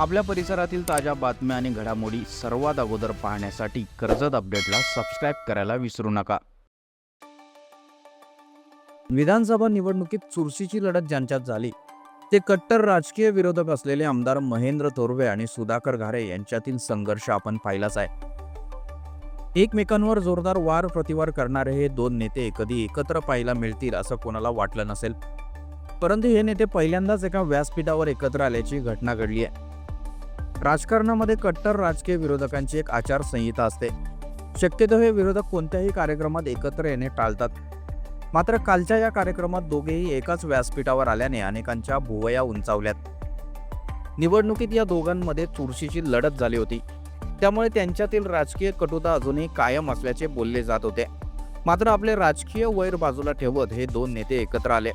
आपल्या परिसरातील ताज्या बातम्या आणि घडामोडी सर्वात अगोदर पाहण्यासाठी कर्जत अपडेटला सबस्क्राईब करायला विसरू नका. विधानसभा निवडणुकीत चुरशीची लढत ज्यांच्यात झाली ते कट्टर राजकीय विरोधक असलेले आमदार महेंद्र थोरवे आणि सुधाकर घारे यांच्यातील संघर्ष आपण पाहिलाच आहे. एकमेकांवर जोरदार वार प्रतिवार करणारे हे दोन नेते कधी एकत्र पाहायला मिळतील असं कोणाला वाटलं नसेल? परंतु हे नेते पहिल्यांदाच एका व्यासपीठावर एकत्र आल्याची घटना घडली आहे. राजकारणामध्ये कट्टर राजकीय विरोधकांची एक आचारसंहिता असते. शक्यतो हे विरोधक कोणत्याही कार्यक्रमात एकत्र येणे टाळतात. मात्र कालच्या या कार्यक्रमात दोघेही एकाच व्यासपीठावर आल्याने अनेकांच्या भुवया उंचावल्यात. निवडणुकीत या दोघांमध्ये चुरशीची लढत झाली होती. त्यामुळे त्यांच्यातील राजकीय कटुता अजूनही कायम असल्याचे बोलले जात होते. मात्र आपले राजकीय वैर बाजूला ठेवत हे दोन नेते एकत्र आले.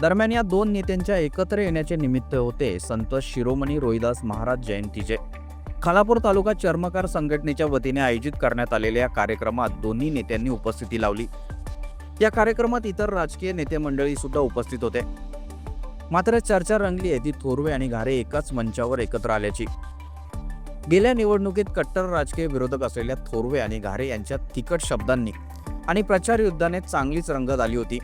दरम्यान या दोन नेत्यांच्या एकत्र येण्याचे निमित्त होते संत शिरोमणी रोहिदास महाराज जयंतीचे खालापूर तालुका चर्मकार संघटनेच्या वतीने आयोजित करण्यात आलेल्या या कार्यक्रमात दोन्ही नेत्यांनी उपस्थिती लावली. या कार्यक्रमात इतर राजकीय नेते मंडळी सुद्धा उपस्थित होते. मात्र चर्चा रंगली आहे ती थोरवे आणि घारे एकाच मंचावर एकत्र आल्याची. गेल्या निवडणुकीत कट्टर राजकीय विरोधक असलेल्या थोरवे आणि घारे यांच्या तिकट शब्दांनी आणि प्रचार युद्धाने चांगलीच रंगत आली होती.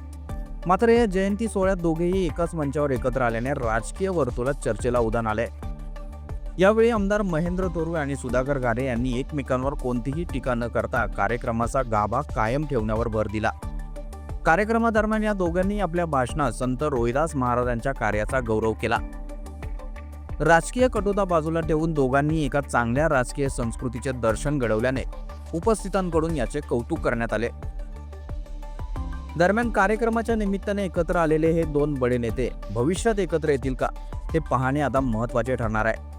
मात्र या जयंती सोहळ्यात दोघेही एकाच मंचावर एकत्र आल्याने राजकीय वर्तुळात चर्चेला उदान आले यावेळी आमदार महेंद्र तोरवे आणि सुधाकर गारे यांनी एकमेकांवर कोणतीही टीका न करता कार्यक्रमाचा गाभा कायम ठेवण्यावर भर दिला. कार्यक्रमादरम्यान या दोघांनी आपल्या भाषणात संत रोहिदास महाराजांच्या कार्याचा गौरव केला. राजकीय कटुता बाजूला ठेवून दोघांनी एका चांगल्या राजकीय संस्कृतीचे दर्शन घडवल्याने उपस्थितांकडून याचे कौतुक करण्यात आले. दरम्यान कार्यक्रमाच्या निमित्ताने एकत्र आलेले हे दोन बडे नेते भविष्यात एकत्र येतील का हे पाहणे आता महत्त्वाचे ठरणार आहे.